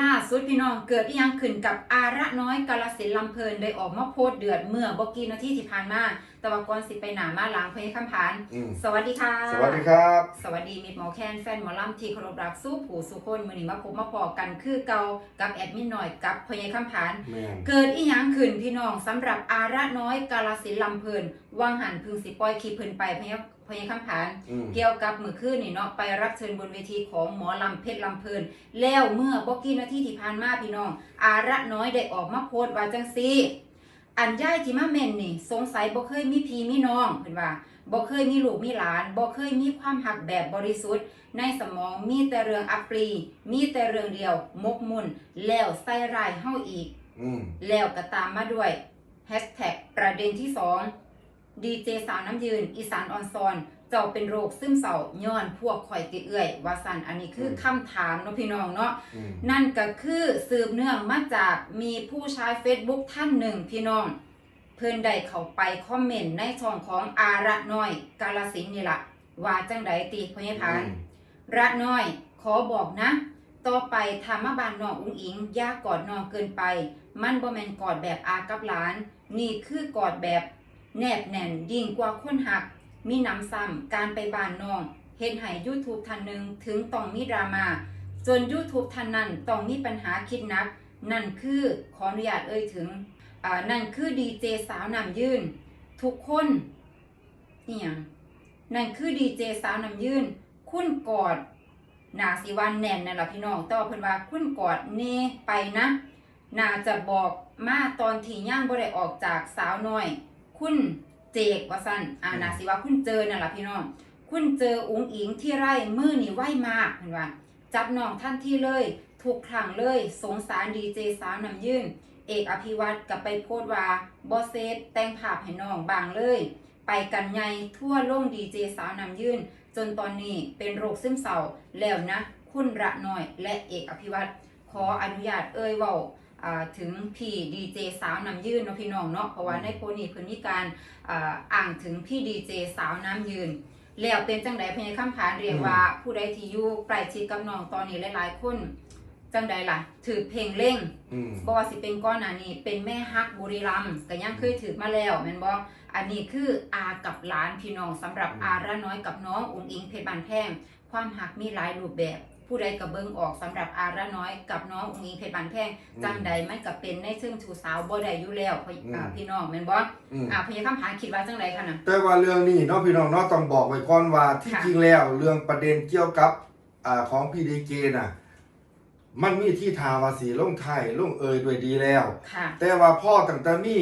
ล่าสุดพี่น้องเกิดอีหยังขึ้นกับอาระน้อยกาลสินธุ์ลำเพลินได้ออกมาโพสต์เดือดเมื่อบอกกี้นาทีที่ผ่านมาแต่ว่าก่อนสิไปหนามาหล้างเพลงคำผาน อืมสวัสดีค่ะ สวัสดีครับ สวัสดีมิตรหมอแคนแฟนหมอลำที่เคารพรักสู้ผู้สุคนมือนี้มาพบมาพอกันคือเก่ากับแอดมินหน่อยกับพญายคำผาน แม่นเกิดอีหยังขึ้นพี่น้องสำหรับอาระน้อยกาลสินธุ์ลำเพลินวางหันพึงสิปล่อยคลิปเพิ่นไปพญา พญาคำผานอืม เกี่ยวกับมือคืนนี่เนาะไปรับเชิญบนเวทีของหมอลำเพชรลำเพลิน แล้วเมื่อบอกกี้นาทีที่ผ่านมาพี่น้อง อาระน้อยได้ออกมาโพสต์ว่าจังซี่อันย่ายที่มาเม่นนี่ สงสัยบ่เคยมีพี่มีน้องเพิ่นว่าบ่เคยมีลูกมีหลานบ่เคยมีความหักแบบบริสุทธิ์ ในสมองมีแต่เรื่องอัปรีมีแต่เรื่องเดียวมกมุ่นแล้วใส่ร้ายเฮาอีก อืม แล้วก็ตามมาด้วยแฮชแท็กประเด็นที่สอง ดีเจสาวน้ำยืน อีสานออนซอน เจ้าเป็นโรคซึมเศร้าย้อนพวกข่อยติเอื่อย ว่าสันอันนี้คือคำถามเนาะพี่น้องเนาะอืมนั่นก็คือสืบเนื่องมาจากมีผู้ใช้ Facebook ท่านหนึ่งพี่น้อง เพื่อนได้เข้าไปคอมเมนต์ในช่องของอาระน้อย กาลสินธุ์นี่ล่ะ ว่าจังไดตีพญพาน ระน้อย ขอบอกนะ ต่อไปทามาบานน้องอุ้งอิงอย่ากอดน้องเกินไป มันบ่แม่นกอดแบบอากับหลาน นี่คือกอดแบบ แนบแน่นยิ่งกว่าคนหัก มีน้ำซ้ำการไปบ้านน้องเห็นให้ YouTube ท่านหนึ่งถึงต้องมีดราม่าจน YouTube ท่านนั้นต้องมีปัญหาคิดนัก นั่นคือขออนุญาตเอ่ยถึงนั่นคือดีเจสาวนำยืนทุกคนเนี่ยนั่นคือดีเจสาวนำยืนคุณกอดนาสิวันแน่นนั่นแหละพี่น้องต่ว่าเพิ่นว่าคุณกอดเน่ไปนะ น่าจะบอกมาตอนที่ย่างบ่ได้ออกจากสาวน้อย คุณเจกว่าซั่นอ่านาสิว่าคุณเจอนั่นล่ะพี่น้อง คุณเจออุ๋งอิงที่ไร่มือนี่ไวมากเห็นว่า จับน้องท่านที่เลยทุกครั้งเลย สงสารดีเจสาวนำยื่น เอกอภิวัตกับไปโพสต์ว่าบอเซตแต่งภาพให้น้องบางเลย ไปกันใหญ่ทั่วโลกดีเจสาวนำยื่น จนตอนนี้เป็นโรคซึมเศร้าแล้วนะ คุณระน้อยและเอกอภิวัตขออนุญาตเอ่ยเว้าอ่า ถึงพี่ดีเจสาวนำยื่นเนาะพี่น้องเนาะเพราะว่าในโพสต์นี้เพิ่นมีการอ่าอ้างถึงพี่ดีเจสาวน้ำยืนแล้วเป็นจังใดพญาคำผานเรียกว่าผู้ใดที่อยู่ใกล้ชิดกับน้องตอนนี้หลายๆคนจังใดล่ะ ถือเพลงเร่งอืมบว่าสิเป็นก้อนหนานี้เป็นแม่ฮักบุรีรัมย์ก็ยังเคยถือมาแล้วแม่นบ่อันนี้คืออากับหลานพี่น้องสำหรับอาระน้อยกับน้องอุ๋งอิงเพชรบานแพงความหักมีหลายรูปแบบ ผู้ใดก็เบิ่งออกสำหรับอาระน้อยกับน้องอุ๋งอิงเพชรบานแพงจังใดมันก็เป็นในเชิงชูสาวบ่ได้อยู่แล้วพี่อ่าพี่น้องแม่นบ่อืมอ่าพญาคำผานคิดว่าจังใดคะน่ะแต่ว่าเรื่องนี้เนาะพี่น้องเนาะต้องบอกไว้ก่อนว่าที่ค่ะจริงแล้วเรื่องประเด็นเกี่ยวกับอ่าของพี่ดีเจน่ะมันมีที่ทาวาสีลงไทยลงเอยด้วยดีแล้วค่ะแต่ว่าพ่อตั้งแต่มี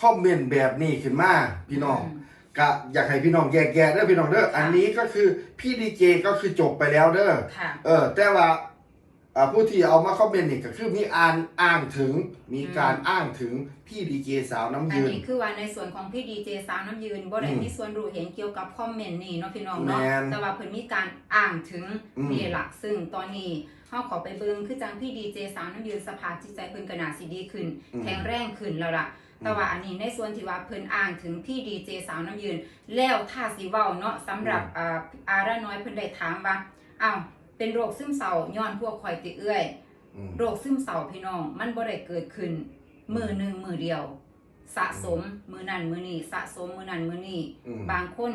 คอมเมนต์แบบนี้ขึ้นมาพี่น้องม ก็อยากให้พี่น้องแยกแยะเด้อพี่น้องเด้อค่ะอันนี้ก็คือพี่ดีเจก็คือจบไปแล้วเด้อค่ะเออ แต่ว่าอ่าผู้ที่เอามาคอมเมนต์นี่ก็คือมีอ่านอ้างถึงมีการอ้างถึงพี่ดีเจสาวน้ำอันยืน นี้คือว่าในส่วนของพี่ดีเจสาวน้ำยืนบ่ได้อืมมีส่วนรู้เห็นเกี่ยวกับคอมเมนต์นี่เนาะพี่น้องเนาะแม่นแต่ว่าเพิ่นมีการอ้างถึงอืม นี่ล่ะซึ่งตอนนี้เฮาขอไปเบิ่งคือจังพี่ดีเจสาวน้ำยืนสภาพจิตใจเพิ่นก็น่าสิดีขึ้นอืมแข็งแรงขึ้นแล้วล่ะ แต่ว่าอันนี้ในส่วนที่ว่าเพิ่นอ้างถึงพี่ดีเจสาวน้ำยืน แล้วถ้าสิเว้าเนาะสำหรับอ่าอาระน้อยเพิ่นได้ถามว่าอ้าวเป็นโรคซึมเศร้าย้อนพวกข่อยติเอื้อย อืม โรคซึมเศร้าพี่น้อง มันบ่ได้เกิดขึ้น มือหนึ่งมือเดียว สะสมมือนั่นมือนี้สะสมมือนั่นมือนี้อืม บางคน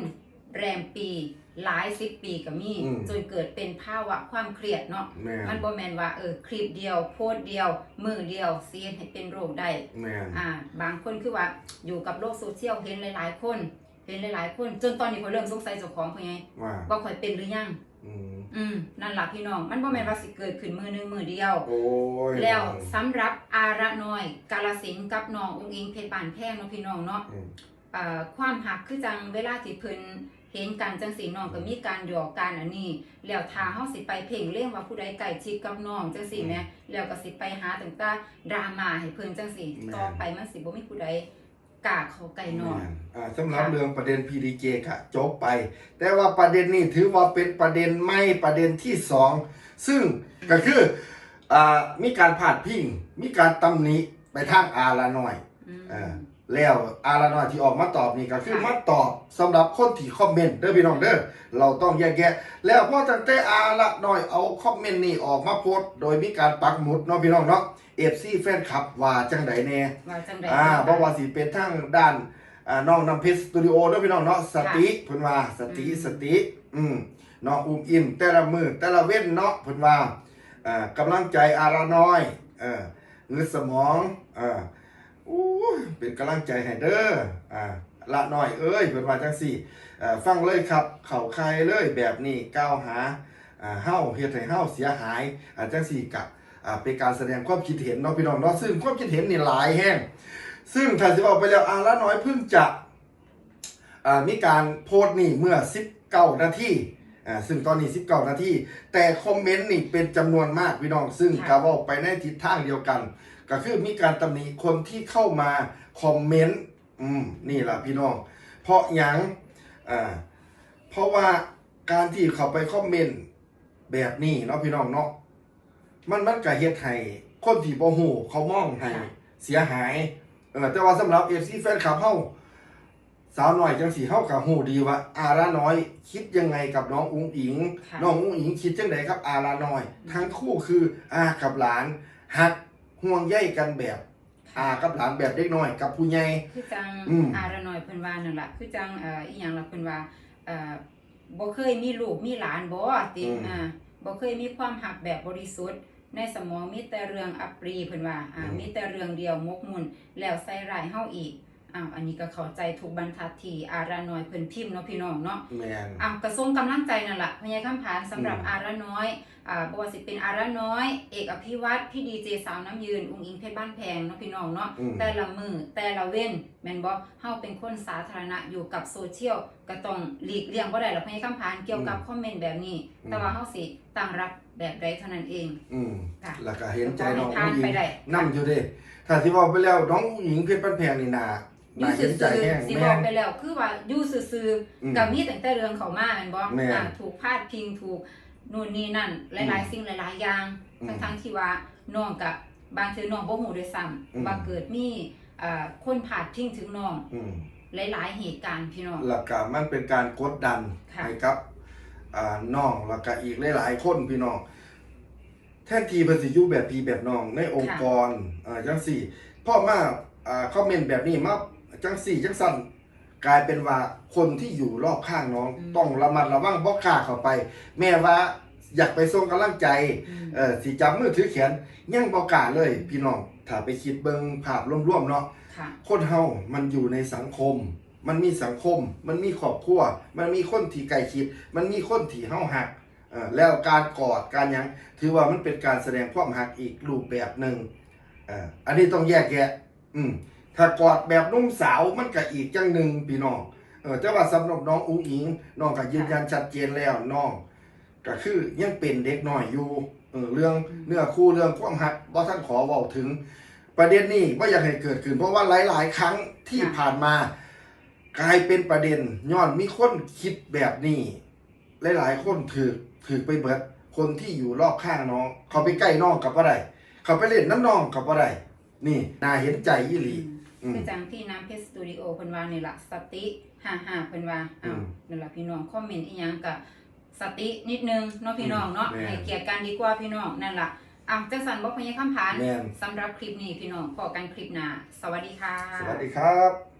แรมปีหลายสิบปีก็มีอืมจนเกิดเป็นภาวะความเครียดเนาะแม่น มันบ่แม่นว่าเออคลิปเดียวโพสต์เดียว มือเดียวเสียให้เป็นโรคได้ แม่น อ่าบางคนคือว่าอยู่กับโลกโซเชียลเห็นหลาย ๆ คน เห็นหลาย ๆ คน จนตอนนี้เขาเริ่มสงสัยเจ้าของเพิ่นไงว่าว่าข่อยเป็นหรือยัง อืมอืมนั่นล่ะพี่น้อง มันบ่แม่นว่าสิเกิดขึ้นมือหนึงมือเดียว โอ้ยแล้วสำหรับอาระน้อย กาลสินธุ์กับน้ององค์อิงเพชรบานแพงเนาะพี่น้องเนาะ อืม เอ่อความหักคือจังเวลาที่เพิ่น เห็นกันจังสีน้องก็มีการหยอกกันอันนี้ แล้วทาเฮาสิไปเพ่งเล่งว่าผู้ใดใกล้ชิดกับน้องจังซี่แหมแล้วก็สิไปหาตั้งแต่ดราม่าให้เพิ่นจังซี่ต่อไปมันสิบ่มีผู้ใดกล้าเข้าใกล้น้องแม่นอ่าสำหรับเรื่องประเด็น PDJ ก็จบไป แต่ว่าประเด็นนี้ถือว่าเป็นประเด็นไม่ประเด็นที่สองซึ่งก็คืออ่ามีการพาดพิงมีการตำหนิไปทางอาละหน่อยอืมอ่า แล้วอาราน้อยที่ออกมาตอบนี่ก็คือค่ะมาตอบสำหรับคนที่คอมเมนต์เด้อพี่น้องเด้อเราต้องแยกแยะ แล้วพอตั้งแต่อาละน้อยเอาคอมเมนต์นี่ออกมาโพสต์โดยมีการปักหมุดเนาะพี่น้องเนาะเอฟซีแฟนคลับว่าจังไดแน่ว่าจังไดอ่าบ่ว่าสิเป็นทางด้านอ่าน้องน้ำเพชรสตูดิโอเด้อพี่น้องเนาะสติเพิ่นว่าสติอืมสติอืมน้องอุ้มอิมแต่ละมือแต่ละเว้นเนาะเพิ่นว่าอ่ากำลังใจอาราน้อยเออเงือสมองอ่า อู้ยเป็นกำลังใจให้เด้ออ่าละน้อยเอ้ยเพิ่นว่าจังซี่อ่าฟังเลยครับเข้าใครเลยแบบนี้ก้าวหาอ่าเฮาเฮ็ดให้เฮาเสียหายอ่าจังซี่กับอ่าเป็นการแสดงความคิดเห็นเนาะพี่น้องเนาะซึ่งความคิดเห็นนี่หลายแห่งซึ่งถ้าจะบอกไปแล้วอาละน้อยเพิ่งจะอ่ามีการโพสต์นี่เมื่อ 19 นาทีอ่าซึ่งตอนนี้ 19 นาทีแต่คอมเมนต์นี่เป็นจำนวนมากพี่น้องซึ่งค่ะก็เว่าไปในทิศทางเดียวกัน ก็คือมีการตำหนิคนที่เข้ามาคอมเมนต์อืมนี่แหละพี่น้อง เพราะหยังอ่าเพราะว่าการที่เขาไปคอมเมนต์แบบนี้เนาะพี่น้องเนาะมันมันก็เฮ็ดให้คนที่บ่ฮู้เขามองให้ค่ะเสียหายเออแต่ว่าสำหรับ FC แฟนคลับเฮาสาวหน่อยจังสีเฮากับฮู้ดีว่า อาราน้อย คิดยังไงกับน้องอุ้งอิงค่ะน้องอุ้งอิงคิดจังไดกับอาราน้อย ทั้งคู่คืออากับหลานหัก ห่วงใยกันแบบอากับหลานแบบเด็กน้อย กับผู้ใหญ่คือจังอืมอาระน้อยเพิ่นว่านั่นล่ะคือจังเอ่ออีหยังล่ะเพิ่นว่าเอ่อบ่เคยมีลูกมีหลานบ่ติอ่าบ่เคยมีความหักแบบบริสุทธิ์ในสมองมีแต่เรื่องอัปรีเพิ่นว่าอ่ามีแต่เรื่องเดียวมกมุ่นแล้วใส่ร้ายเฮาอีก อ้าวอันนี้ก็เข้าใจทุกบรรทัดที่อาระน้อยเพิ่นพิมพ์เนาะพี่น้องเนาะแม่นอะกระทรวงกำลังใจนั่นแหละพญายคำผานสำหรับอืม อาระน้อยอ่าบวสิเป็นอาระน้อย เอกอภิวัตรพี่ดีเจสาวน้ำยืน อุ้งอิงเพชรบ้านแพงเนาะพี่น้องเนาะ อืม แต่ละมือแต่ละเว้นแม่นบ่เฮาเป็นคนสาธารณะอยู่กับโซเชียลก็ต้องหลีกเลี่ยงบ่ได้หรอกพญายคำผานเกี่ยวกับคอมเมนต์แบบนี้แต่ว่าเฮาสิตั้งรับแบบใดเท่านั้นเองอืมค่ะ แล้วก็เห็นใจน้องผ่าอุ้นงอิไปงได้นํอยู่เด้ถ้าสิบอกไปแล้วน้องอุ้งอิงเพชรบ้านแพงนี่นา อยู่น่าเห็ซื่นใจอแห้งๆสิแม่บอกนไปแล้วคือว่าอยู่ซื่ออืมๆกับมีตั้งแต่เรื่องเขามาแม่นบ่แม่นอ่าถูกพาดพิงถูกนู่นนี่นั่น หลายๆสิ่งหลายๆอย่างอืมทั้งทั้งๆที่ว่าน้องกับบางทีน้องบ่ฮู้ด้วยซ้อืมำว่าเกิดมีอ่าคนพาดพิงถึงน้องอืมหลาย ๆ เหตุการณ์พี่น้องหลักการมันเป็นการกดดันค่ะให้กับอ่าน้องแล้วก็อีกหลายๆคนพี่น้องแทนทีเพิ่นสิอยู่แบบพี่แบบน้องในองค์กรอ่าจังสี่พ่อมาอ่าคอมเมนต์แบบนี้มา จังสี่จังสั่นกลายเป็นว่าคนที่อยู่รอบข้างน้อง อืมต้องระมัดระวังบ่กล้าเข้าไป แม้ว่าอยากไปส่งกำลังใจอืม เออสิจับมือถือแขนยังบ่กล้าเลย พี่น้องถ้าไปคิดเบิ่งภาพรวมๆเนาะ ค่ะ คนเฮามันอยู่ในสังคม มันมีสังคม มันมีครอบครัว มันมีคนที่ใกล้ชิด มันมีคนที่เฮาหักเอ่อแล้วการกอด การหยัง ถือว่ามันเป็นการแสดงความหักอีกรูปแบบหนึ่งเอ่ออันนี้ต้องแยกแยะ อืม ถ้ากอดแบบนุ่มสาวมันก็อีกจังหนึ่งพี่น้องเออแต่ว่าสำหรับน้องอุ้งอิงน้องก็ยืนยันชัดเจนแล้วน้องก็คือยังเป็นเด็กน้อยอยู่เออเรื่องเนื้อคู่เรื่องความหักบ่ท่านขอเว้าถึง ประเด็นนี้ว่าอยากให้เกิดขึ้น เพราะว่าหลาย ๆ ครั้งที่ผ่านมากลายเป็นประเด็นย้อนมีคนคิดแบบนี้ หลาย ๆ คนถือถือไปเบิดคนที่อยู่รอบข้างน้อง เขาไปใกล้น้องกับอะไรเขาไปเล่นน้ำน้องกับอะไรนี่น่าเห็นใจยี่หลี คือจังที่น้ำเพชรสตูดิโอเพิ่นว่านี่ล่ะสติห้าห้าเพิ่นว่าอ้าวอืมนั่นล่ะพี่น้องคอมเมนต์อีหยังก็สตินิดนึงเนาะพี่น้องเนาะแม่นให้เกียรติกันดีกว่าพี่น้องนั่นล่ะอะจังสันบ่พญาคำผานแม่นสำหรับคลิปนี้พี่น้องพอกันคลิปหน้าสวัสดีค่ะ สวัสดีครับ